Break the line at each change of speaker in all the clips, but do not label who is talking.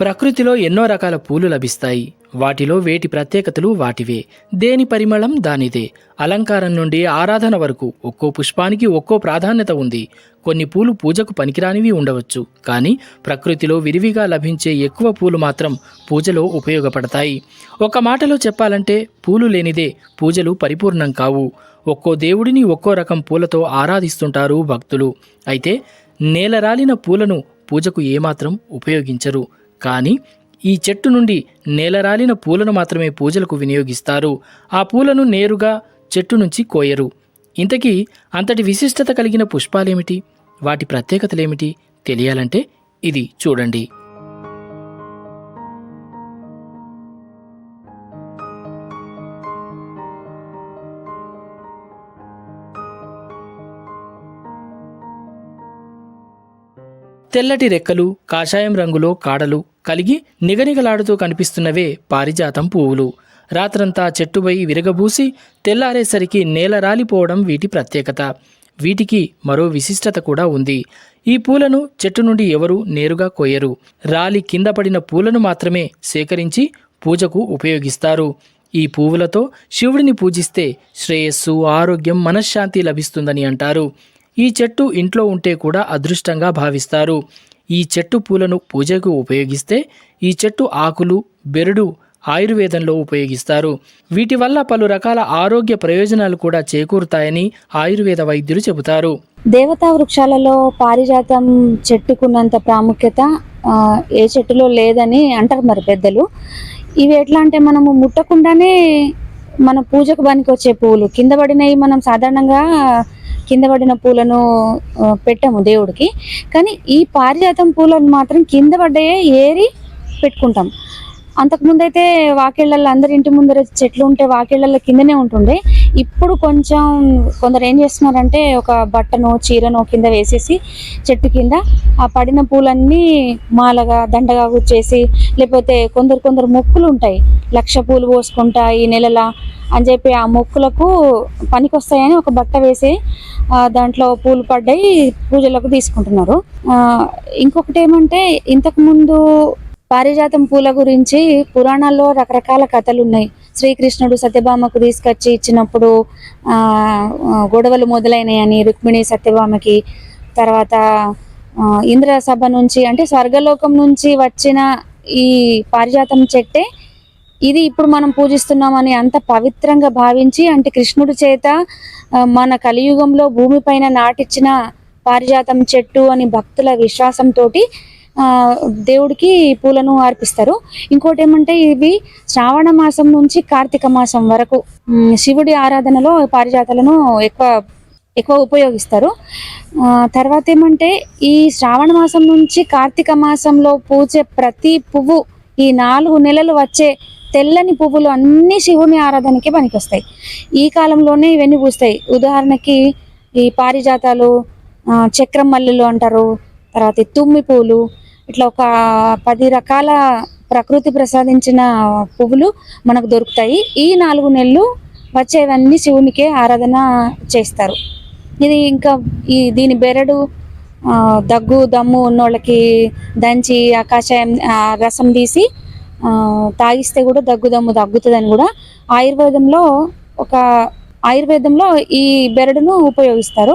ప్రకృతిలో ఎన్నో రకాల పూలు లభిస్తాయి. వాటిలో వేటి ప్రత్యేకతలు వాటివే. దేని పరిమళం దానిదే. అలంకారం నుండి ఆరాధన వరకు ఒక్కో పుష్పానికి ఒక్కో ప్రాధాన్యత ఉంది. కొన్ని పూలు పూజకు పనికిరానివి ఉండవచ్చు. కానీ ప్రకృతిలో విరివిగా లభించే ఎక్కువ పూలు మాత్రం పూజలో ఉపయోగపడతాయి. ఒక మాటలో చెప్పాలంటే పూలు లేనిదే పూజలు పరిపూర్ణం కావు. ఒక్కో దేవుడిని ఒక్కో రకం పూలతో ఆరాధిస్తుంటారు భక్తులు. అయితే నేలరాలిన పూలను పూజకు ఏమాత్రం ఉపయోగించరు. కానీ ఈ చెట్టు నుండి నేలరాలిన పూలను మాత్రమే పూజలకు వినియోగిస్తారు. ఆ పూలను నేరుగా చెట్టు నుంచి కోయరు. ఇంతకీ అంతటి విశిష్టత కలిగిన పుష్పాలేమిటి? వాటి ప్రత్యేకతలేమిటి? తెలియాలంటే ఇది చూడండి. తెల్లటి రెక్కలు కాషాయం రంగులో కాడలు కలిగి నిగనిగలాడుతూ కనిపిస్తున్నవే పారిజాతం పువ్వులు. రాత్రంతా చెట్టుపై విరగబూసి తెల్లారేసరికి నేల రాలిపోవడం వీటి ప్రత్యేకత. వీటికి మరో విశిష్టత కూడా ఉంది. ఈ పూలను చెట్టు నుండి ఎవరూ నేరుగా కోయరు. రాలి కింద పడిన పూలను మాత్రమే సేకరించి పూజకు ఉపయోగిస్తారు. ఈ పువ్వులతో శివుడిని పూజిస్తే శ్రేయస్సు ఆరోగ్యం మనశ్శాంతి లభిస్తుందని అంటారు. ఈ చెట్టు ఇంట్లో ఉంటే కూడా అదృష్టంగా భావిస్తారు. ఈ చెట్టు పూలను పూజకు ఉపయోగిస్తే ఈ చెట్టు ఆకులు బెరడు ఆయుర్వేదంలో ఉపయోగిస్తారు. వీటి వల్ల పలు రకాల ఆరోగ్య ప్రయోజనాలు కూడా చేకూరుతాయని ఆయుర్వేద వైద్యులు చెబుతారు.
దేవతా వృక్షాలలో పారిజాతం చెట్టుకున్నంత ప్రాముఖ్యత ఏ చెట్టులో లేదని అంటారు మరి పెద్దలు. ఇవి ఎట్లా అంటే మనము ముట్టకుండానే మన పూజకు పనికి వచ్చే పువ్వులు కింద పడినవి మనం సాధారణంగా కింద పడిన పూలను పెట్టాము దేవుడికి. కానీ ఈ పారిజాతం పూలను మాత్రం కింద పడ్డాయే ఏరి పెట్టుకుంటాం. అంతకుముందు అయితే వాకిళ్ళల్లో అందరి ఇంటి ముందర చెట్లు ఉంటే వాకిళ్ళల్లో కిందనే ఉంటుండే. ఇప్పుడు కొంచెం కొందరు ఏం చేస్తున్నారంటే ఒక బట్టను చీరను కింద వేసేసి చెట్టు కింద ఆ పడిన పూలన్నీ మాలగా దండగా గుచ్చేసి లేకపోతే కొందరు కొందరు మొక్కులు ఉంటాయి. లక్ష పూలు పోసుకుంటా ఈ నెలలా అని చెప్పి ఆ మొక్కులకు పనికొస్తాయని ఒక బట్ట వేసి దాంట్లో పూలు పడ్డాయి పూజలకు తీసుకుంటున్నారు. ఇంకొకటి ఏమంటే ఇంతకుముందు పారిజాతం పూల గురించి పురాణాల్లో రకరకాల కథలు ఉన్నాయి శ్రీకృష్ణుడు సత్యభామకు తీసుకొచ్చి ఇచ్చినప్పుడు గొడవలు మొదలైనాయని రుక్మిణి సత్యభామకి తర్వాత ఇంద్ర సభ నుంచి అంటే స్వర్గలోకం నుంచి వచ్చిన ఈ పారిజాతం చెట్టే ఇది ఇప్పుడు మనం పూజిస్తున్నామని అంత పవిత్రంగా భావించి అంటే కృష్ణుడి చేత మన కలియుగంలో భూమిపైన నాటించిన పారిజాతం చెట్టు అని భక్తుల విశ్వాసంతో దేవుడికి పూలను అర్పిస్తారు. ఇంకోటి ఏమంటే ఇవి శ్రావణ మాసం నుంచి కార్తీక మాసం వరకు శివుడి ఆరాధనలో పారిజాతాలను ఎక్కువ ఎక్కువ ఉపయోగిస్తారు. ఆ, తర్వాత ఏమంటే ఈ శ్రావణ మాసం నుంచి కార్తీక మాసంలో పూచే ప్రతి పువ్వు ఈ నాలుగు నెలలు వచ్చే తెల్లని పువ్వులు అన్ని శివుని ఆరాధనకి పనికొస్తాయి. ఈ కాలంలోనే ఇవన్నీ పూస్తాయి. ఉదాహరణకి ఈ పారిజాతాలు చక్రం మల్లెలు అంటారు తర్వాత తుమ్మి పూలు ఇట్లా ఒక పది రకాల ప్రకృతి ప్రసాదించిన పువ్వులు మనకు దొరుకుతాయి. ఈ నాలుగు నెలలు వచ్చేవన్నీ శివునికే ఆరాధన చేస్తారు. ఇది ఇంకా ఈ దీని బెరడు దగ్గు దమ్ము ఉన్నోళ్ళకి దంచి ఆ కషాయం రసం తీసి తాగిస్తే కూడా దగ్గు దమ్ము తగ్గుతుందని కూడా ఆయుర్వేదంలో ఒక ఆయుర్వేదంలో ఈ బెరడును ఉపయోగిస్తారు.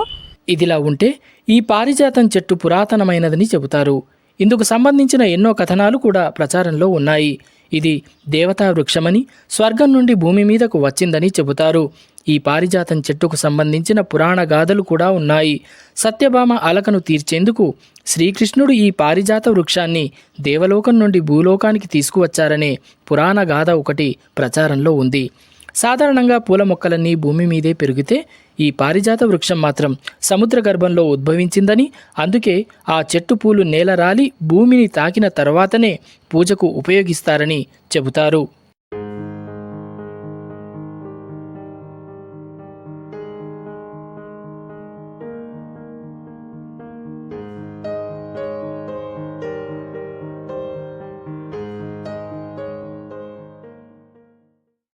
ఇదిలా ఉంటే ఈ పారిజాతం చెట్టు పురాతనమైనదని చెబుతారు. ఇందుకు సంబంధించిన ఎన్నో కథనాలు కూడా ప్రచారంలో ఉన్నాయి. ఇది దేవతా వృక్షమని స్వర్గం నుండి భూమి మీదకు వచ్చిందని చెబుతారు. ఈ పారిజాతం చెట్టుకు సంబంధించిన పురాణ గాథలు కూడా ఉన్నాయి. సత్యభామ అలకను తీర్చేందుకు శ్రీకృష్ణుడు ఈ పారిజాత వృక్షాన్ని దేవలోకం నుండి భూలోకానికి తీసుకువచ్చారనే పురాణ గాథ ఒకటి ప్రచారంలో ఉంది. సాధారణంగా పూల మొక్కలన్నీ భూమి మీదే పెరిగితే ఈ పారిజాత వృక్షం మాత్రం సముద్ర గర్భంలో ఉద్భవించిందని అందుకే ఆ చెట్టు పూలు నేల రాలి భూమిని తాకిన తర్వాతనే పూజకు ఉపయోగిస్తారని చెబుతారు.